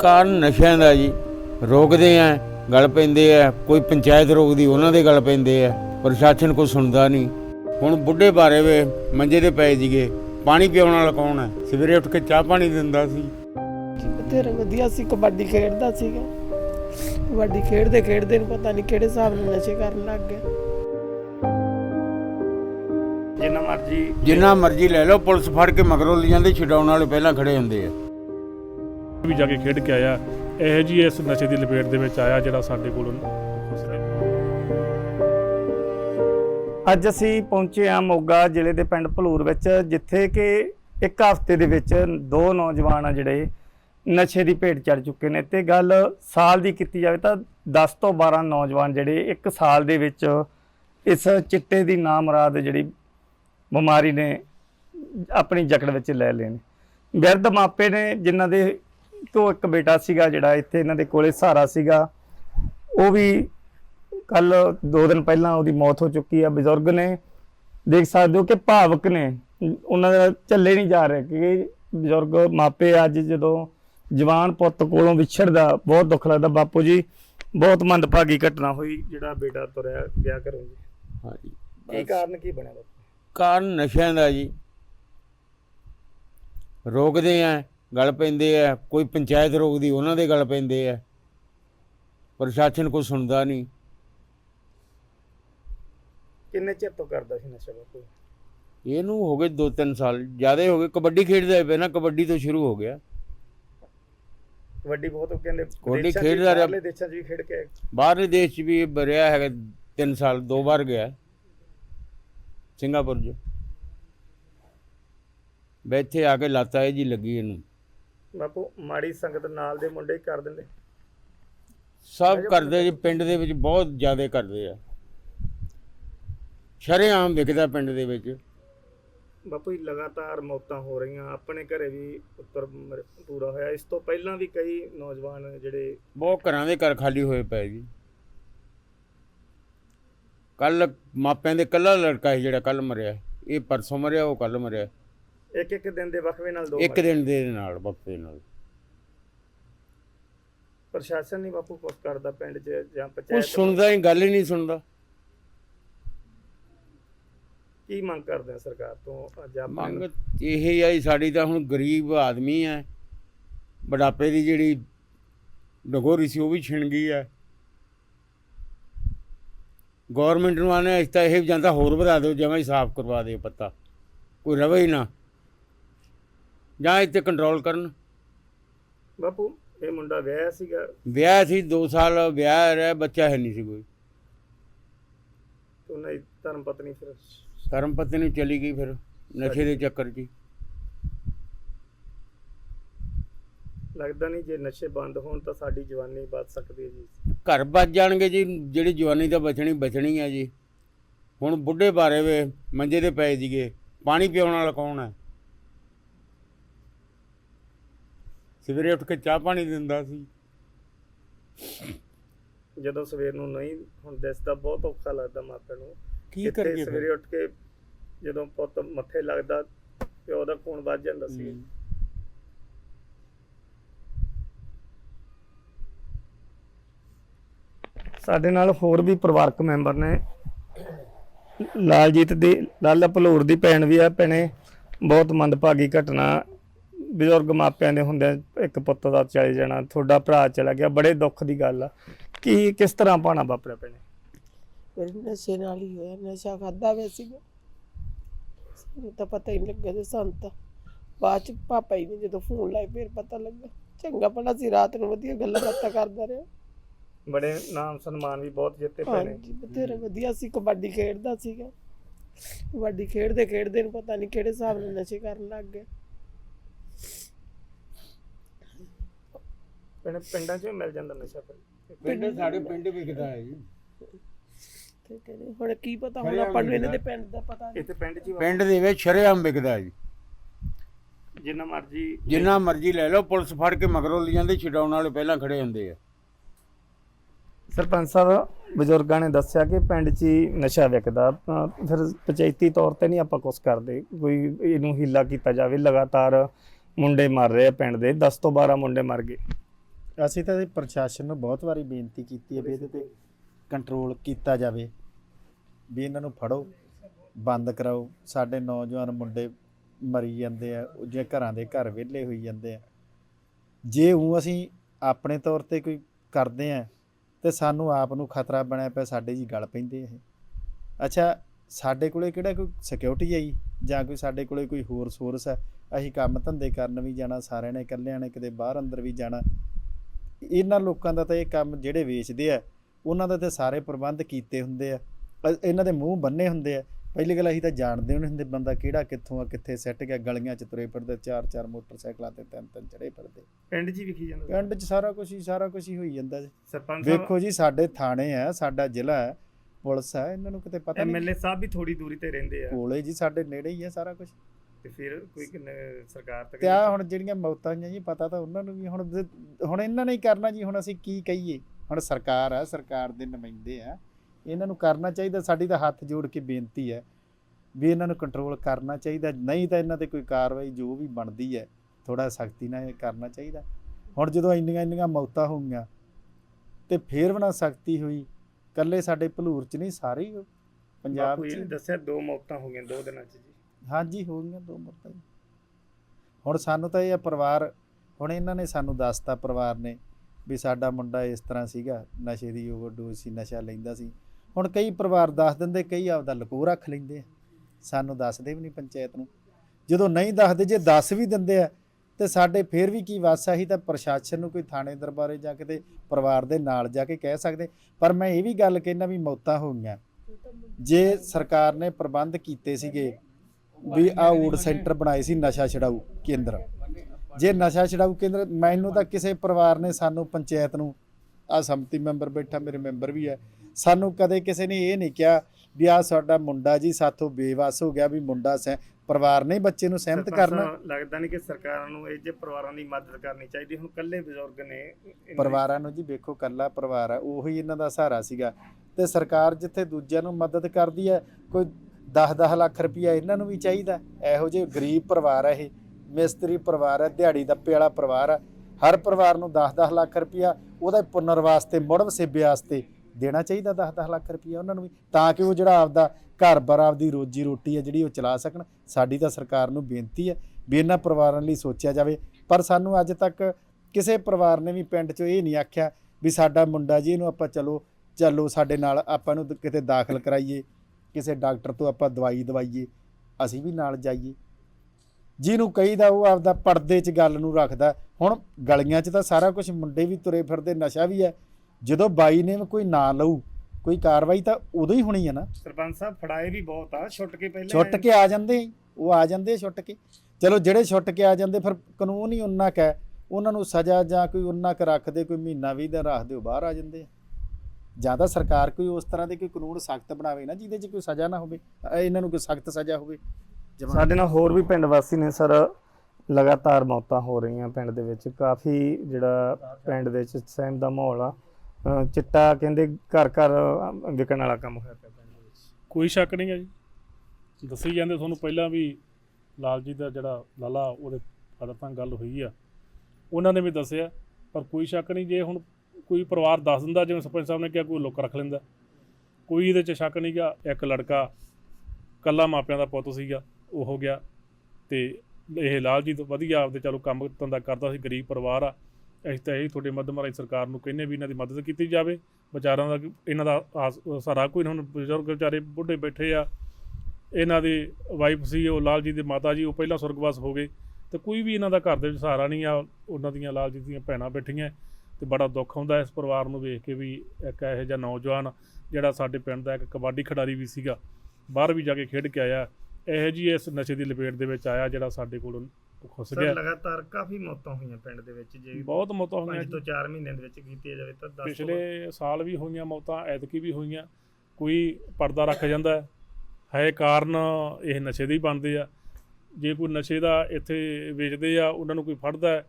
ਕਾਰਨ ਨਸ਼ਿਆਂ ਦਾ ਜੀ। ਰੋਕਦੇ ਆ ਗਲ ਪੈਂਦੇ ਆ ਕੋਈ ਪੰਚਾਇਤ ਰੋਕਦੀ ਉਹਨਾਂ ਦੇ ਗਲ ਪੈਂਦੇ ਆ। ਪ੍ਰਸ਼ਾਸਨ ਕੋਈ ਸੁਣਦਾ ਨਹੀਂ। ਹੁਣ ਬੁੱਢੇ ਬਾਰੇ ਵੇ ਮੰਜੇ ਤੇ ਪਏ ਜੀਗੇ ਪਾਣੀ ਪਿਆਉਣ ਵਾਲਾ ਕੌਣ ਹੈ ਸਵੇਰੇ ਉੱਠ ਕੇ ਚਾਹ ਪਾਣੀ ਦਿੰਦਾ ਸੀ। ਬਥੇਰਾ ਵਧੀਆ ਸੀ ਕਬੱਡੀ ਖੇਡਦਾ ਸੀਗਾ। ਕਬੱਡੀ ਖੇਡਦੇ ਖੇਡਦੇ ਨੂੰ ਪਤਾ ਨਹੀਂ ਕਿਹੜੇ ਹਿਸਾਬ ਨਾਲ ਨਸ਼ੇ ਕਰਨ ਲੱਗ ਗਿਆ ਜਿੰਨਾ ਮਰਜ਼ੀ ਜਿੰਨਾ ਮਰਜ਼ੀ ਲੈ ਲਓ ਪੁਲਿਸ ਫੜ ਕੇ ਮਗਰੋਂ ਲੈ ਜਾਂਦੇ ਛਡਾਉਣ ਵਾਲੇ ਪਹਿਲਾਂ ਖੜੇ ਹੁੰਦੇ ਆ। ਵੀ ਜਾ ਕੇ ਖੇਡ ਕੇ ਆਇਆ, ਇਹ ਜੀ ਇਸ ਨਸ਼ੇ ਦੀ ਲਪੇਟ ਦੇ ਵਿੱਚ ਆਇਆ ਜਿਹੜਾ ਸਾਡੇ ਕੋਲ ਅੱਜ ਅਸੀਂ ਪਹੁੰਚੇ ਹਾਂ ਮੋਗਾ ਜ਼ਿਲ੍ਹੇ ਦੇ ਪਿੰਡ ਭਲੂਰ ਵਿੱਚ, ਜਿੱਥੇ ਕਿ ਇੱਕ ਹਫ਼ਤੇ ਦੇ ਵਿੱਚ ਦੋ ਨੌਜਵਾਨ ਆ ਜਿਹੜੇ ਨਸ਼ੇ ਦੀ ਭੇਟ ਚੜ ਚੁੱਕੇ ਨੇ। ਤੇ ਗੱਲ ਸਾਲ ਦੀ ਕੀਤੀ ਜਾਵੇ ਤਾਂ 10 ਤੋਂ 12 ਨੌਜਵਾਨ ਜਿਹੜੇ ਇੱਕ ਸਾਲ ਦੇ ਵਿੱਚ ਇਸ ਚਿੱਟੇ ਦੀ ਨਾਮਰਾਦ ਜਿਹੜੀ ਬਿਮਾਰੀ ਨੇ ਆਪਣੀ ਜਕੜ ਵਿੱਚ ਲੈ ਲਏ ਨੇ। ਬਿਰਧ ਮਾਪੇ ਨੇ ਜਿਨ੍ਹਾਂ ਦੇ ਤੋਂ ਇੱਕ ਬੇਟਾ ਸੀਗਾ ਜਿਹੜਾ ਇੱਥੇ ਇਹਨਾਂ ਦੇ ਕੋਲੇ ਸਹਾਰਾ ਸੀਗਾ। ਉਹ ਵੀ ਕੱਲ ਦੋ ਦਿਨ ਪਹਿਲਾਂ ਉਹਦੀ ਮੌਤ ਹੋ ਚੁੱਕੀ ਆ। ਬਜ਼ੁਰਗ ਨੇ ਦੇਖ ਸਕਦੇ ਹੋ ਕਿ ਭਾਵਕ ਨੇ। ਉਹਨਾਂ ਦਾ ਚੱਲੇ ਨਹੀਂ ਜਾ ਰਿਹਾ ਕਿ ਬਜ਼ੁਰਗ ਮਾਪੇ ਅੱਜ ਜਦੋਂ ਜਵਾਨ ਪੁੱਤ ਕੋਲੋਂ ਵਿਛੜਦਾ ਬਹੁਤ ਦੁੱਖ ਲੱਗਦਾ। ਬਾਪੂ ਜੀ ਬਹੁਤ ਮੰਦਭਾਗੀ ਘਟਨਾ ਹੋਈ ਜਿਹੜਾ ਬੇਟਾ ਤੁਰਿਆ ਗਿਆ ਘਰੋਂ ਜੀ। ਹਾਂਜੀ ਕੀ ਕਾਰਨ ਕੀ ਬਣਿਆ ਬਾਪੂ? ਕਾਰਨ ਨਸ਼ਿਆਂ ਦਾ ਜੀ। ਰੋਕਦੇ ਆ ਗਲ ਪੈਂਦੇ ਆ ਕੋਈ ਪੰਚਾਇਤ ਰੋਕਦੀ ਉਹਨਾਂ ਦੇ ਗਲ ਪੈਂਦੇ ਆ। ਪ੍ਰਸ਼ਾਸਨ ਕੋਈ ਸੁਣਦਾ ਨਹੀਂ। ਕਿੰਨੇ ਚਿਰ ਤੋਂ ਕਰਦਾ ਸੀ ਨਸ਼ਾ ਬਾਪੂ ਇਹਨੂੰ ਹੋ ਗਏ 2-3 ਸਾਲ ਜਿਆਦੇ ਹੋ ਗਏ। ਕਬੱਡੀ ਖੇਡਦਾ ਪਿਆ ਨਾ ਕਬੱਡੀ ਤੋਂ ਸ਼ੁਰੂ ਹੋ ਗਿਆ। ਕਬੱਡੀ ਬਹੁਤ ਉਹ ਕਹਿੰਦੇ ਕਬੱਡੀ ਖੇਡਦਾ ਰਿਹਾ। ਬਾਹਰਲੇ ਦੇਸ਼ਾਂ 'ਚ ਵੀ ਖੇਡ ਕੇ ਬਾਹਰਲੇ ਦੇਸ਼ 'ਚ ਵੀ ਰਿਹਾ ਹੈਗਾ 3 ਸਾਲ ਦੋ ਵਾਰ ਗਿਆ। ਸਿੰਗਾਪੁਰ 'ਚ। ਬੈਠੇ ਆ ਕੇ ਲਾਤਾ ਇਹ ਜੀ ਲੱਗੀ ਇਹਨੂੰ। ਬਾਪੂ ਮਾੜੀ ਸੰਗਤ ਨਾਲ ਦੇ ਮੁੰਡੇ ਹੀ ਕਰ ਦਿੰਦੇ। ਸਭ ਕਰਦੇ ਜੀ ਪਿੰਡ ਦੇ ਵਿੱਚ ਬਹੁਤ ਜ਼ਿਆਦਾ ਕਰਦੇ ਆ। ਸ਼ਰੇਆਮ ਵਿਕਦਾ ਪਿੰਡ ਦੇ ਵਿੱਚ। ਬਾਪੂ ਜੀ ਲਗਾਤਾਰ ਮੌਤਾਂ ਹੋ ਰਹੀਆਂ। ਆਪਣੇ ਘਰੇ ਵੀ ਉੱਤਰ ਪੂਰਾ ਹੋਇਆ। ਇਸ ਤੋਂ ਪਹਿਲਾਂ ਵੀ ਕਈ ਨੌਜਵਾਨ ਜਿਹੜੇ ਬਹੁਤ ਘਰਾਂ ਦੇ ਘਰ ਖਾਲੀ ਹੋਏ ਪਏ ਜੀ। ਕੱਲ ਮਾਪਿਆਂ ਦੇ ਕੱਲਾ ਲੜਕਾ ਸੀ ਜਿਹੜਾ ਕੱਲ ਮਰਿਆ। ਇਹ ਪਰਸੋਂ ਮਰਿਆ ਉਹ ਕੱਲ ਮਰਿਆ। ਇੱਕ ਇੱਕ ਦਿਨ ਦੇ ਵਕਫੇ ਨਾਲ ਦੋ ਇੱਕ। ਦਿਨ ਦੇ ਨਾਲ ਵਕਫੇ ਨਾਲ। ਪ੍ਰਸ਼ਾਸਨ ਨਹੀਂ ਬਾਪੂ ਕੁਛ ਕਰਦਾ ਪਿੰਡ 'ਚ ਜਾਂ ਉਹ ਪੰਚਾਇਤ ਸੁਣਦਾ ਹੀ ਗੱਲ ਹੀ ਨਹੀਂ ਸੁਣਦਾ। ਕੀ ਮੰਗ ਕਰਦੇ ਆ ਸਰਕਾਰ ਤੋਂ ਆਪਣੇ ਮੰਗ ਇਹ ਹੀ ਆਈ ਸਾਡੀ ਤਾਂ ਹੁਣ ਗਰੀਬ ਆਦਮੀ ਹੈ ਬੁਢਾਪੇ ਦੀ ਜਿਹੜੀ ਡਗੋਰੀ ਸੀ ਉਹ ਵੀ ਛਿਣ ਗਈ ਹੈ ਗਵਰਨਮੈਂਟ ਨੂੰ ਆਨੇ ਇਸ ਤਾਂ ਇਹ ਵੀ ਜਾਂਦਾ ਹੋਰ ਵਧਾ ਦਿਓ ਜਮਾਂ ਹੀ ਸਾਫ਼ ਕਰਵਾ ਦਿਓ ਪੱਤਾ। ਕੋਈ ਰਵੇ ਹੀ ਨਾ। ਜਾਂ ਇੱਥੇ ਕੰਟਰੋਲ ਕਰਨ। ਬਾਪੂ ਇਹ ਮੁੰਡਾ ਵਿਆਹਿਆ ਸੀਗਾ। ਵਿਆਹ ਸੀ 2 ਸਾਲ ਵਿਆਹ ਰਿਹਾ ਬੱਚਾ ਹੈ ਨਹੀਂ ਸੀ ਕੋਈ। ਤੇ ਉਹਨਾਂ ਦੀ ਧਰਮ ਪਤਨੀ ਫਿਰ ਧਰਮ ਪਤਨੀ ਨੂੰ ਚਲੀ ਗਈ ਫਿਰ ਨਸ਼ੇ ਦੇ ਚੱਕਰ 'ਚ ਹੀ। ਲੱਗਦਾ ਨਹੀਂ ਜੇ ਨਸ਼ੇ ਬੰਦ ਹੋਣ ਤਾਂ ਸਾਡੀ ਜਵਾਨੀ ਬਚ ਸਕਦੀ ਹੈ ਜੀ। ਘਰ ਬਚ ਜਾਣਗੇ ਜੀ ਜਿਹੜੀ ਜਵਾਨੀ ਤਾਂ ਬਚਣੀ ਬਚਣੀ ਹੈ ਜੀ। ਹੁਣ ਬੁੱਢੇ ਬਾਰੇ ਵੇ ਮੰਜੇ ਤੇ ਪਏ ਜੀਗੇ ਪਾਣੀ ਪਿਆਉਣ ਵਾਲਾ ਕੌਣ ਹੈ? ਸਵੇਰੇ ਉੱਠ ਕੇ ਚਾਹ ਪਾਣੀ ਦਿੰਦਾ ਸੀ। ਜਦੋਂ ਸਵੇਰ ਨੂੰ ਨਹੀਂ ਹੁਣ ਦਿਸਦਾ ਬਹੁਤ ਔਖਾ ਲੱਗਦਾ ਮਾਪਿਆਂ ਨੂੰ। ਕੀ ਕਿਤੇ ਕਰੀਏ ਸਵੇਰੇ ਫਿਰ ਉੱਠ ਕੇ ਜਦੋਂ ਪੁੱਤ ਮੱਥੇ ਲੱਗਦਾ ਪਿਓ ਦਾ ਖੂਨ ਵੱਜ ਜਾਂਦਾ ਸੀ। ਸਾਡੇ ਨਾਲ ਹੋਰ ਵੀ ਪਰਿਵਾਰਕ ਮੈਂਬਰ ਨੇ। ਲਾਲਜੀਤ ਦੀ ਲਾਲਾ ਭਲੂਰ ਦੀ ਭੈਣ ਵੀ ਆ ਭੈਣੇ। ਬਹੁਤ ਮੰਦਭਾਗੀ ਘਟਨਾ ਬਜ਼ੁਰਗ ਮਾਪਿਆਂ ਦੇ ਹੁੰਦਿਆਂ ਇੱਕ ਪੁੱਤ ਦਾ ਚਲੇ ਜਾਣਾ ਤੁਹਾਡਾ ਭਰਾ ਚਲਾ ਗਿਆ ਬੜੇ ਦੁੱਖ ਦੀ ਗੱਲ ਆ। ਕੀ ਕਿਸ ਤਰ੍ਹਾਂ ਪਾਣਾ ਵਾਪਰਿਆ ਭੈਣੇ ਫਿਰ ਨਸ਼ੇ ਨਾਲ ਹੀ ਹੋਇਆ ਨਸ਼ਾ ਖਾਦਾ ਵੇ ਸੀਗਾ ਸਾਨੂੰ ਤਾਂ ਪਤਾ ਹੀ ਨਹੀਂ ਲੱਗਾ ਤੇ ਸਾਨੂੰ ਤਾਂ ਬਾਅਦ ਚ ਪਾਪਾ ਹੀ ਨੇ ਜਦੋਂ ਫੋਨ ਲਾਇਆ ਫਿਰ ਪਤਾ ਲੱਗਾ ਚੰਗਾ ਭਲਾ ਸੀ ਰਾਤ ਨੂੰ ਵਧੀਆ ਗੱਲਾਂ ਬਾਤਾਂ ਕਰਦਾ ਰਿਹਾ। ਬੜੇ ਨਾਮ ਸਨਮਾਨ ਵੀ ਬਹੁਤ ਜਿੱਤੇ ਭੈਣੇ ਹਾਂਜੀ ਬਥੇਰਾ ਵਧੀਆ ਸੀ ਕਬੱਡੀ ਖੇਡਦਾ ਸੀਗਾ। ਕਬੱਡੀ ਖੇਡਦੇ ਖੇਡਦੇ ਨੂੰ ਪਤਾ ਨਹੀਂ ਕਿਹੜੇ ਹਿਸਾਬ ਨਾਲ ਨਸ਼ੇ ਕਰਨ ਲੱਗ ਗਿਆ ਭੈਣੇ ਪਿੰਡਾਂ 'ਚ ਵੀ ਮਿਲ ਜਾਂਦਾ ਨਸ਼ਾ ਫਿਰ। ਪਿੰਡ ਸਾਡੇ ਪਿੰਡ ਵਿਕਦਾ ਹੈ ਜੀ। ਤੇ ਕਹਿੰਦੇ ਹੁਣ ਕੀ ਪਤਾ ਹੁਣ ਆਪਾਂ ਨੂੰ ਇਹਨਾਂ ਦੇ ਪਿੰਡ ਦਾ ਪਤਾ ਨਹੀਂ। ਇੱਥੇ ਪਿੰਡ 'ਚ ਹੀ ਪਿੰਡ ਦੇ ਵਿੱਚ ਸ਼ਰੇਆਮ ਵਿਕਦਾ ਹੈ ਜੀ। ਜਿੰਨਾ ਮਰਜ਼ੀ ਜਿੰਨਾ ਮਰਜ਼ੀ ਲੈ ਲਓ ਪੁਲਿਸ ਫੜ ਕੇ ਮਗਰੋਂ ਲੈ ਜਾਂਦੇ ਛਡਾਉਣ ਵਾਲੇ ਪਹਿਲਾਂ ਖੜੇ ਹੁੰਦੇ ਆ। ਸਰਪੰਚ ਸਾਹਿਬ ਬਜ਼ੁਰਗਾਂ ਨੇ ਦੱਸਿਆ ਕਿ ਪਿੰਡ 'ਚ ਹੀ ਨਸ਼ਾ ਵਿਕਦਾ। ਫਿਰ ਪੰਚਾਇਤੀ ਤੌਰ ਤੇ ਨਹੀਂ ਆਪਾਂ ਕੁਝ ਕਰਦੇ। ਕੋਈ ਇਹਨੂੰ ਹੀਲਾ ਕੀਤਾ ਜਾਵੇ ਲਗਾਤਾਰ ਮੁੰਡੇ ਮਰ ਰਹੇ ਆ ਪਿੰਡ ਦੇ। 10 ਤੋਂ 12 ਮੁੰਡੇ ਮਰ ਗਏ। ਅਸੀਂ ਤਾਂ ਪ੍ਰਸ਼ਾਸਨ ਨੂੰ ਬਹੁਤ ਵਾਰੀ ਬੇਨਤੀ ਕੀਤੀ ਹੈ ਵੀ ਇਹਦੇ ਤੇ ਕੰਟਰੋਲ ਕੀਤਾ ਜਾਵੇ, ਵੀ ਇਹਨਾਂ ਨੂੰ ਫੜੋ, ਬੰਦ ਕਰਾਓ। ਸਾਡੇ ਨੌਜਵਾਨ ਮੁੰਡੇ ਮਰੀ ਜਾਂਦੇ ਆ, ਉਹ ਜੇ ਘਰਾਂ ਦੇ ਘਰ ਵਿਹਲੇ ਹੋਈ ਜਾਂਦੇ ਆ। ਜੇ ਉਹ ਅਸੀਂ ਆਪਣੇ ਤੌਰ ਤੇ ਕੋਈ ਕਰਦੇ ਆ, ਤੇ ਸਾਨੂੰ ਆਪ ਨੂੰ ਖਤਰਾ ਬਣਿਆ ਪਿਆ, ਸਾਡੇ ਜੀ ਗਲ ਪੈਂਦੇ ਇਹ। ਅੱਛਾ, ਸਾਡੇ ਕੋਲੇ ਕਿਹੜਾ ਕੋਈ ਸਿਕਿਉਰਿਟੀ ਜੀ? ਜਾਂ ਕੋਈ ਸਾਡੇ ਕੋਲੇ ਕੋਈ ਹੋਰ ਸੋਰਸ ਹੈ? ਅਸੀਂ ਕੰਮ ਧੰਦੇ ਕਰਨ ਵੀ ਜਾਣਾ, ਸਾਰਿਆਂ ਨੇ ਇਕੱਲਿਆਂ ਨੇ ਕਿਤੇ ਬਾਹਰ ਅੰਦਰ ਵੀ ਜਾਣਾ। ਇਹਨਾਂ ਲੋਕਾਂ ਦਾ ਤਾਂ ਇਹ ਕੰਮ ਜਿਹੜੇ ਵੇਚਦੇ ਆ ਉਹਨਾਂ ਦਾ ਤਾਂ ਸਾਰੇ ਪ੍ਰਬੰਧ ਕੀਤੇ ਹੁੰਦੇ ਆ। ਇਹਨਾਂ ਦੇ ਮੂੰਹ ਬੰਨੇ ਹੁੰਦੇ ਆ। ਪਹਿਲੀ ਗੱਲ ਅਸੀਂ ਤਾਂ ਜਾਣਦੇ ਨਹੀਂ ਹੁੰਦੇ ਬੰਦਾ ਕਿਹੜਾ ਕਿੱਥੋਂ ਆ ਕਿੱਥੇ ਸੱਟ ਗਿਆ ਗਲੀਆਂ 'ਚ ਤੁਰੇ ਫਿਰਦੇ ਚਾਰ ਚਾਰ ਮੋਟਰਸਾਈਕਲਾਂ ਤੇ ਤਿੰਨ ਤਿੰਨ ਚੜੇ ਫਿਰਦੇ। ਪਿੰਡ 'ਚ ਹੀ ਵਿਖੀ ਜਾਂਦਾ। ਪਿੰਡ 'ਚ ਸਾਰਾ ਕੁਝ ਹੀ ਸਾਰਾ ਕੁਝ ਹੀ ਹੋਈ ਜਾਂਦਾ ਜੀ। ਸਰਪੰਚ ਸਾਹਿਬ ਵੇਖੋ ਜੀ ਸਾਡੇ ਥਾਣੇ ਆ ਸਾਡਾ ਜ਼ਿਲ੍ਹਾ ਹੈ ਪੁਲਿਸ ਹੈ ਇਹਨਾਂ ਨੂੰ ਕਿਤੇ ਪਤਾ ਨਹੀਂ ਐਮਐਲਏ ਸਾਹਿਬ ਵੀ ਥੋੜੀ ਦੂਰੀ ਤੇ ਰਹਿੰਦੇ ਆ। ਕੋਲੇ ਜੀ ਸਾਡੇ ਨੇੜੇ ਹੀ ਆ ਸਾਰਾ ਕੁਝ ਤੇ ਫਿਰ ਕੋਈ ਕਿੰਨੇ ਸਰਕਾਰ ਤੱਕ ਤੇ ਆ ਹੁਣ ਜਿਹੜੀਆਂ ਮੌਤਾਂ ਹੋਈਆਂ ਜੀ ਪਤਾ ਤਾਂ ਉਹਨਾਂ ਨੂੰ ਵੀ ਹੁਣ ਹੁਣ ਇਹਨਾਂ ਨੇ ਹੀ ਕਰਨਾ ਜੀ ਹੁਣ ਅਸੀਂ ਕੀ ਕਹੀਏ? ਹੁਣ ਸਰਕਾਰ ਆ ਸਰਕਾਰ ਦੇ ਨੁਮਾਇੰਦੇ ਆ। ਇਹਨਾਂ ਨੂੰ ਕਰਨਾ ਚਾਹੀਦਾ ਸਾਡੀ ਤਾਂ ਹੱਥ ਜੋੜ ਕੇ ਬੇਨਤੀ ਹੈ ਵੀ ਇਹਨਾਂ ਨੂੰ ਕੰਟਰੋਲ ਕਰਨਾ ਚਾਹੀਦਾ। ਨਹੀਂ ਤਾਂ ਇਹਨਾਂ ਤੇ ਕੋਈ ਕਾਰਵਾਈ ਜੋ ਵੀ ਬਣਦੀ ਹੈ ਥੋੜਾ ਸਖਤੀ ਨਾਲ ਕਰਨਾ ਚਾਹੀਦਾ। ਹੁਣ ਜਦੋਂ ਇੰਨੀਆਂ ਇੰਨੀਆਂ ਮੌਤਾਂ ਹੋਈਆਂ ਤੇ ਫੇਰ ਨਾ ਸਖਤੀ ਹੋਈ ਕੱਲੇ ਸਾਡੇ ਭਲੂਰ ਚ ਨਹੀਂ ਸਾਰੇ ਪੰਜਾਬ ਚ ਦੱਸਿਆ ਦੋ ਮੌਤਾਂ ਹੋ ਗਈਆਂ ਦੋ ਦਿਨਾਂ 'ਚ ਹਾਂਜੀ, ਹੋ ਗਈਆਂ ਦੋ ਮੌਤਾਂ ਜੀ। ਹੁਣ ਸਾਨੂੰ ਤਾਂ ਇਹ ਆ ਪਰਿਵਾਰ, ਹੁਣ ਇਹਨਾਂ ਨੇ ਸਾਨੂੰ ਦੱਸਤਾ ਪਰਿਵਾਰ ਨੇ ਵੀ ਸਾਡਾ ਮੁੰਡਾ ਇਸ ਤਰ੍ਹਾਂ ਸੀਗਾ, ਨਸ਼ੇ ਦੀ ਓਵਰਡੋਜ਼ ਸੀ, ਨਸ਼ਾ ਲੈਂਦਾ ਸੀ। ਹੁਣ ਕਈ ਪਰਿਵਾਰ ਦੱਸ ਦਿੰਦੇ, ਕਈ ਆਪਦਾ ਲਕੋ ਰੱਖ ਲੈਂਦੇ ਆ। ਸਾਨੂੰ ਦੱਸਦੇ ਵੀ ਨਹੀਂ ਪੰਚਾਇਤ ਨੂੰ। ਜਦੋਂ ਨਹੀਂ ਦੱਸਦੇ, ਜੇ ਦੱਸ ਵੀ ਦਿੰਦੇ ਆ, ਤੇ ਸਾਡੇ ਫੇਰ ਵੀ ਕੀ ਵਾਸਾ ਹੀ ਤਾਂ ਪ੍ਰਸ਼ਾਸਨ ਨੂੰ ਕੋਈ ਥਾਣੇ ਦਰਬਾਰੇ ਜਾ ਕੇ ਤੇ ਪਰਿਵਾਰ ਦੇ ਨਾਲ ਜਾ ਕੇ ਕਹਿ ਸਕਦੇ। ਪਰ ਮੈਂ ਇਹ ਵੀ ਗੱਲ ਕਹਿਣਾ ਵੀ ਮੌਤਾਂ ਹੋ ਗਈਆਂ। ਜੇ ਸਰਕਾਰ ਨੇ ਪ੍ਰਬੰਧ ਕੀਤੇ ਸੀਗੇ ਵੀ ਆ ਊੜ ਸੈਂਟਰ ਬਣਾਏ ਸੀ ਨਸ਼ਾ ਛਡਾਊ ਕੇਂਦਰ। ਜੇ ਨਸ਼ਾ ਛਡਾਊ ਕੇਂਦਰ ਮੈਨੂੰ ਤਾਂ ਕਿਸੇ ਪਰਿਵਾਰ ਨੇ ਸਾਨੂੰ ਪੰਚਾਇਤ ਨੂੰ ਆ ਸੰਮਤੀ ਮੈਂਬਰ ਬੈਠਾ ਮੇਰੇ ਮੈਂਬਰ ਵੀ ਹੈ ਸਾਨੂੰ ਕਦੇ ਕਿਸੇ ਨੇ ਇਹ ਨਹੀਂ ਕਿਹਾ ਵੀ ਆ ਸਾਡਾ ਮੁੰਡਾ ਜੀ ਸਾਥੋਂ ਬੇਵਸ ਹੋ ਗਿਆ ਵੀ ਮੁੰਡਾ ਸਹਿ ਪਰਿਵਾਰ ਨੇ ਬੱਚੇ ਨੂੰ ਸਹਿਮਤ ਕਰਨਾ। ਲੱਗਦਾ ਨਹੀਂ ਕਿ ਸਰਕਾਰਾਂ ਨੂੰ ਇਹ ਜੇ ਪਰਿਵਾਰਾਂ ਦੀ ਮਦਦ ਕਰਨੀ ਚਾਹੀਦੀ ਹੁਣ ਕੱਲੇ ਬਜ਼ੁਰਗ ਨੇ ਪਰਿਵਾਰਾਂ ਨੂੰ ਜੀ ਵੇਖੋ ਕੱਲਾ ਪਰਿਵਾਰ ਆ ਉਹੀ ਇਹਨਾਂ ਦਾ ਸਹਾਰਾ ਸੀਗਾ। ਤੇ ਸਰਕਾਰ ਜਿੱਥੇ ਦੂਜਿਆਂ ਨੂੰ ਮਦਦ ਕਰਦੀ ਹੈ ਕੋਈ 10-10 ਲੱਖ ਰੁਪਈਆ ਇਹਨਾਂ ਨੂੰ ਵੀ ਚਾਹੀਦਾ। ਇਹੋ ਜਿਹੇ ਗਰੀਬ ਪਰਿਵਾਰ ਆ ਇਹ, ਮਿਸਤਰੀ ਪਰਿਵਾਰ ਹੈ ਦਿਹਾੜੀ ਦੱਪੇ ਵਾਲਾ ਪਰਿਵਾਰ ਆ। ਹਰ ਪਰਿਵਾਰ ਨੂੰ 10-10 ਲੱਖ ਰੁਪਈਆ ਉਹਦਾ ਪੁਨਰ ਵਾਸਤੇ, ਮੁੜ ਵਸੇਬੇ ਵਾਸਤੇ ਦੇਣਾ ਚਾਹੀਦਾ 10-10 ਲੱਖ ਰੁਪਈਆ ਉਹਨਾਂ ਨੂੰ ਵੀ, ਤਾਂ ਕਿ ਉਹ ਜਿਹੜਾ ਆਪਦਾ ਘਰ-ਬਾਰ ਆਪਦੀ ਰੋਜੀ ਰੋਟੀ ਹੈ ਜਿਹੜੀ ਉਹ ਚਲਾ ਸਕਣ। ਸਾਡੀ ਤਾਂ ਸਰਕਾਰ ਨੂੰ ਬੇਨਤੀ ਹੈ ਵੀ ਇਹਨਾਂ ਪਰਿਵਾਰਾਂ ਲਈ ਸੋਚਿਆ ਜਾਵੇ। ਪਰ ਸਾਨੂੰ ਅੱਜ ਤੱਕ ਕਿਸੇ ਪਰਿਵਾਰ ਨੇ ਵੀ ਪਿੰਡ 'ਚ ਇਹ ਨਹੀਂ ਆਖਿਆ ਵੀ ਸਾਡਾ ਮੁੰਡਾ ਜੀ ਇਹਨੂੰ ਆਪਾਂ ਚਲੋ, ਚੱਲੋ ਸਾਡੇ ਨਾਲ ਆਪਾਂ ਨੂੰ ਕਿਤੇ ਦਾਖਲ ਕਰਾਈਏ। ਕਿਸੇ ਡਾਕਟਰ ਤੋਂ ਆਪਾਂ ਦਵਾਈ ਦਵਾਈਏ ਅਸੀਂ ਵੀ ਨਾਲ ਜਾਈਏ। ਜਿਹਨੂੰ ਕਹੀਦਾ ਉਹ ਆਪਦਾ ਪਰਦੇ 'ਚ ਗੱਲ ਨੂੰ ਰੱਖਦਾ। ਹੁਣ ਗਲੀਆਂ 'ਚ ਤਾਂ ਸਾਰਾ ਕੁਝ ਮੁੰਡੇ ਵੀ ਤੁਰੇ ਫਿਰਦੇ ਨਸ਼ਾ ਵੀ ਹੈ। ਜਦੋਂ ਬਾਈ ਨੇ ਕੋਈ ਨਾਂ ਲਊ ਕੋਈ ਕਾਰਵਾਈ ਤਾਂ ਉਦੋਂ ਹੀ ਹੋਣੀ ਹੈ ਨਾ। ਸਰਪੰਚ ਸਾਹਿਬ ਫੜਾਏ ਵੀ ਬਹੁਤ ਆ ਛੁੱਟ ਕੇ ਪਹਿਲੇ ਛੁੱਟ ਕੇ ਆ ਜਾਂਦੇ ਉਹ ਆ ਜਾਂਦੇ ਛੁੱਟ ਕੇ। ਚਲੋ ਜਿਹੜੇ ਛੁੱਟ ਕੇ ਆ ਜਾਂਦੇ ਫਿਰ ਕਾਨੂੰਨ ਹੀ ਉਨਾ ਕੁ ਹੈ। ਉਹਨਾਂ ਨੂੰ ਸਜ਼ਾ ਜਾਂ ਕੋਈ ਉਨਾ ਕੁ ਰੱਖਦੇ ਕੋਈ ਮਹੀਨਾ ਵੀਹ ਦਿਨ ਰੱਖਦੇ ਉਹ ਬਾਹਰ ਆ ਜਾਂਦੇ ਆ ਜਾਂ ਤਾਂ ਸਰਕਾਰ ਕੋਈ ਉਸ ਤਰ੍ਹਾਂ ਦੇ ਕੋਈ ਕਾਨੂੰਨ ਸਖਤ ਬਣਾਵੇ ਨਾ ਜਿਹਦੇ 'ਚ ਕੋਈ ਸਜ਼ਾ ਨਾ ਹੋਵੇ ਇਹਨਾਂ ਨੂੰ ਕੋਈ ਸਖਤ ਸਜ਼ਾ ਹੋਵੇ? ਜਮਾਂ- ਸਾਡੇ ਨਾਲ ਹੋਰ ਵੀ ਪਿੰਡ ਵਾਸੀ ਨੇ ਸਰ। ਲਗਾਤਾਰ ਮੌਤਾਂ ਹੋ ਰਹੀਆਂ ਪਿੰਡ ਦੇ ਵਿੱਚ। ਕਾਫੀ ਜਿਹੜਾ ਪਿੰਡ ਦੇ ਵਿੱਚ ਸਹਿਮ ਦਾ ਮਾਹੌਲ ਆ। ਅਹ ਚਿੱਟਾ ਕਹਿੰਦੇ ਘਰ ਘਰ ਵਿਕਣ ਵਾਲਾ ਕੰਮ ਹੋਇਆ ਪਿਆ ਪਿੰਡ ਦੇ ਵਿੱਚ। ਕੋਈ ਸ਼ੱਕ ਨਹੀਂ ਹੈ ਜੀ। ਦੱਸੀ ਜਾਂਦੇ ਤੁਹਾਨੂੰ ਪਹਿਲਾਂ ਵੀ ਲਾਲ ਜੀ ਦਾ ਜਿਹੜਾ ਲਾਲਾ ਉਹਦੇ ਫਾਦਰ ਨਾਲ ਗੱਲ ਹੋਈ ਆ। ਉਹਨਾਂ ਨੇ ਵੀ ਦੱਸਿਆ ਪਰ ਕੋਈ ਸ਼ੱਕ ਨਹੀਂ ਜੇ ਹੁਣ ਕੋਈ ਪਰਿਵਾਰ ਦੱਸ ਦਿੰਦਾ, ਜਿਵੇਂ ਸਰਪੰਚ ਸਾਹਿਬ ਨੇ ਕਿਹਾ, ਕੋਈ ਲੁੱਕ ਰੱਖ ਲੈਂਦਾ। ਕੋਈ ਇਹਦੇ 'ਚ ਸ਼ੱਕ ਨਹੀਂ ਗਾ, ਇੱਕ ਲੜਕਾ ਕੱਲਾ ਮਾਪਿਆਂ ਦਾ ਪੁੱਤ ਸੀਗਾ, ਉਹ ਹੋ ਗਿਆ। ਤੇ ਇਹ ਲਾਲ ਜੀ ਵਧੀਆ ਆਪਦੇ ਚਲੋ ਕੰਮ ਧੰਦਾ ਕਰਦਾ ਸੀ, ਗਰੀਬ ਪਰਿਵਾਰ ਆ। ਅਸੀਂ ਤਾਂ ਇਹ ਤੁਹਾਡੇ ਮਾਧਿਅਮ ਰਾਹੀਂ ਸਰਕਾਰ ਨੂੰ ਕਹਿੰਨੇ ਵੀ ਇਹਨਾਂ ਦੀ ਮਦਦ ਕੀਤੀ ਜਾਵੇ। ਵਿਚਾਰਾਂ ਦਾ, ਇਹਨਾਂ ਦਾ ਆਸ- ਸਾਰਾ ਕੋਈ ਹੁਣ ਬਜ਼ੁਰਗ ਵਿਚਾਰੇ ਬੁੱਢੇ ਬੈਠੇ ਆ। ਇਹਨਾਂ ਦੀ ਵਾਈਫ ਸੀ, ਉਹ ਲਾਲ ਜੀ ਦੇ ਮਾਤਾ ਜੀ, ਉਹ ਪਹਿਲਾਂ ਸੁਰਗਵਾਸ ਹੋ ਗਏ। ਤੇ ਕੋਈ ਵੀ ਇਹਨਾਂ ਦਾ ਘਰ ਦੇ ਵਿੱਚ ਸਹਾਰਾ ਨਹੀਂ ਆ, ਉਹਨਾਂ ਦੀਆਂ ਲਾਲ ਜੀ ਦੀਆਂ ਭੈਣਾਂ ਬੈਠੀਆਂ। ਤੇ ਬੜਾ ਦੁੱਖ ਹੁੰਦਾ ਇਸ ਪਰਿਵਾਰ ਨੂੰ ਵੇਖ ਕੇ ਵੀ ਇੱਕ ਇਹੋ ਜਿਹਾ ਨੌਜਵਾਨ ਜਿਹੜਾ ਸਾਡੇ ਪਿੰਡ ਦਾ ਇੱਕ ਕਬੱਡੀ ਖਿਡਾਰੀ ਵੀ ਸੀਗਾ ਬਾਹਰ ਵੀ ਜਾ ਕੇ ਖੇਡ ਕੇ ਆਇਆ। ਇਹੋ ਜੀ ਇਸ ਨਸ਼ੇ ਦੀ ਲਪੇਟ ਦੇ ਵਿੱਚ ਆਇਆ ਜਿਹੜਾ ਸਾਡੇ ਕੋਲ ਖੁੱਸ ਗਿਆ। ਲਗਾਤਾਰ ਕਾਫੀ ਮੌਤਾਂ ਹੋਈਆਂ ਪਿੰਡ ਦੇ ਵਿੱਚ ਜੇ ਬਹੁਤ ਮੌਤਾਂ ਹੋਈਆਂ 5 ਤੋਂ 4 ਮਹੀਨਿਆਂ ਦੇ ਵਿੱਚ ਕੀਤੀ ਜਾਵੇ ਤਾਂ 10 ਪਿਛਲੇ ਸਾਲ ਵੀ ਹੋਈਆਂ ਮੌਤਾਂ ਐਤਕੀ ਵੀ ਹੋਈਆਂ। ਕੋਈ ਪਰਦਾ ਰੱਖ ਜਾਂਦਾ ਹੈ। ਹੈ ਕਾਰਨ ਇਹ ਨਸ਼ੇ ਦੇ ਹੀ ਬਣਦੇ ਆ। ਜੇ ਕੋਈ ਨਸ਼ੇ ਦਾ ਇੱਥੇ ਵੇਚਦੇ ਆ ਉਹਨਾਂ ਨੂੰ ਕੋਈ ਫੜਦਾ ਹੈ,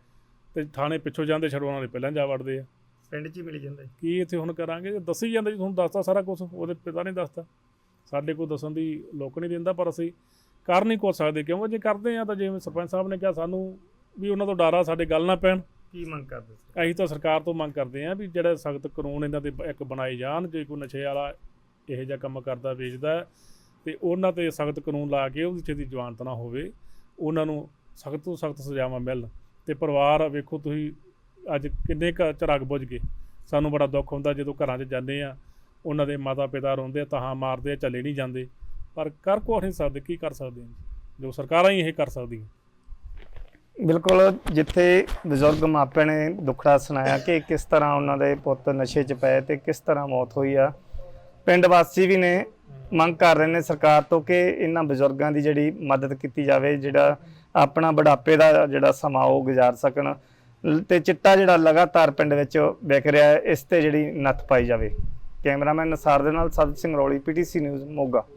ਤੇ ਥਾਣੇ ਪਿੱਛੋਂ ਜਾਂਦੇ ਛਡਵਾਉਣ ਵਾਲੇ ਪਹਿਲਾਂ ਜਾ ਵੜਦੇ ਆ। ਪਿੰਡ 'ਚ ਹੀ ਮਿਲ ਜਾਂਦਾ ਜੀ। ਕੀ ਇੱਥੇ ਹੁਣ ਕਰਾਂਗੇ? ਦੱਸੀ ਜਾਂਦਾ ਜੀ ਤੁਹਾਨੂੰ ਦੱਸਤਾ ਸਾਰਾ ਕੁਝ ਉਹਦੇ ਪਿਤਾ ਨੇ ਦੱਸਤਾ। ਸਾਡੇ ਕੋਲ ਦੱਸਣ ਦੀ ਲੋਕ ਨਹੀਂ ਦਿੰਦਾ ਪਰ ਅਸੀਂ ਕਰ ਨਹੀਂ ਕੋ ਸਕਦੇ। ਕਿਉਂਕਿ ਜੇ ਕਰਦੇ ਆ ਤਾਂ ਜਿਵੇਂ ਸਰਪੰਚ ਸਾਹਿਬ ਨੇ ਕਿਹਾ ਸਾਨੂੰ ਵੀ ਉਹਨਾਂ ਤੋਂ ਡਰ ਆ ਸਾਡੇ ਗੱਲ ਨਾ ਪੈਣ। ਕੀ ਮੰਗ ਕਰਦੇ ਸੀ ਅਸੀਂ ਤਾਂ ਸਰਕਾਰ ਤੋਂ ਮੰਗ ਕਰਦੇ ਹਾਂ ਵੀ ਜਿਹੜਾ ਸਖਤ ਕਾਨੂੰਨ ਇਹਨਾਂ ਦੇ ਬ- ਇੱਕ ਬਣਾਏ ਜਾਣ ਜੇ ਕੋਈ ਨਸ਼ੇ ਵਾਲਾ ਇਹੋ ਜਿਹਾ ਕੰਮ ਕਰਦਾ ਵੇਚਦਾ ਹੈ, ਤੇ ਉਹਨਾਂ ਤੇ ਸਖਤ ਕਾਨੂੰਨ ਲਾ ਕੇ ਉਹਦੀ ਛੇਤੀ ਜ਼ਮਾਨਤ ਨਾ ਹੋਵੇ ਉਹਨਾਂ ਨੂੰ ਸਖਤ ਤੋਂ ਸਖਤ ਸਜ਼ਾਵਾਂ ਮਿਲਣ। ਤੇ ਪਰਿਵਾਰ ਵੇਖੋ ਤੁਸੀਂ ਅੱਜ ਕਿੰਨੇ ਕੁ ਚਿਰਾਗ ਬੁੱਝ ਗਏ। ਸਾਨੂੰ ਬੜਾ ਦੁੱਖ ਹੁੰਦਾ ਜਦੋਂ ਘਰਾਂ 'ਚ ਜਾਂਦੇ ਆ ਉਹਨਾਂ ਦੇ ਮਾਤਾ ਪਿਤਾ ਰੋਂਦੇ ਆ ਤਾਹਾਂ ਮਾਰਦੇ ਆ ਚੱਲੇ ਨਹੀਂ ਜਾਂਦੇ। ਪਰ ਕਰ ਕੋ ਨਹੀਂ ਸਕਦੇ ਕੀ ਕਰ ਸਕਦੇ ਹਾਂ ਜੋ ਸਰਕਾਰਾਂ ਹੀ ਇਹ ਕਰ ਸਕਦੀਆਂ। ਬਿਲਕੁਲ ਜਿੱਥੇ ਬਜ਼ੁਰਗ ਮਾਪਿਆਂ ਨੇ ਦੁੱਖੜਾ ਸੁਣਾਇਆ ਕਿ ਕਿਸ ਤਰ੍ਹਾਂ ਉਹਨਾਂ ਦੇ ਪੁੱਤ ਨਸ਼ੇ 'ਚ ਪਏ ਤੇ ਕਿਸ ਤਰ੍ਹਾਂ ਮੌਤ ਹੋਈ ਆ ਪਿੰਡ ਵਾਸੀ ਵੀ ਨੇ ਮੰਗ ਕਰ ਰਹੇ ਨੇ ਸਰਕਾਰ ਤੋਂ ਕਿ ਇਹਨਾਂ ਬਜ਼ੁਰਗਾਂ ਦੀ ਜਿਹੜੀ ਮਦਦ ਕੀਤੀ ਜਾਵੇ ਜਿਹੜਾ ਆਪਣਾ ਬੁਢਾਪੇ ਦਾ ਜਿਹੜਾ ਸਮਾਂ ਉਹ ਗੁਜ਼ਾਰ ਸਕਣ। ਲ- ਤੇ ਚਿੱਟਾ ਜਿਹੜਾ ਲਗਾਤਾਰ ਪਿੰਡ ਵਿੱਚ ਵਿਕ ਰਿਹਾ ਹੈ, ਇਸ ਤੇ ਜਿਹੜੀ ਨੱਥ ਪਾਈ ਜਾਵੇ। ਕੈਮਰਾਮੈਨ ਨਸਾਰ ਦੇ ਨਾਲ ਸਤ ਸਿੰਘ ਰੌਲੀ ਪੀਟੀਸੀ ਨਿਊਜ਼ ਮੋਗਾ।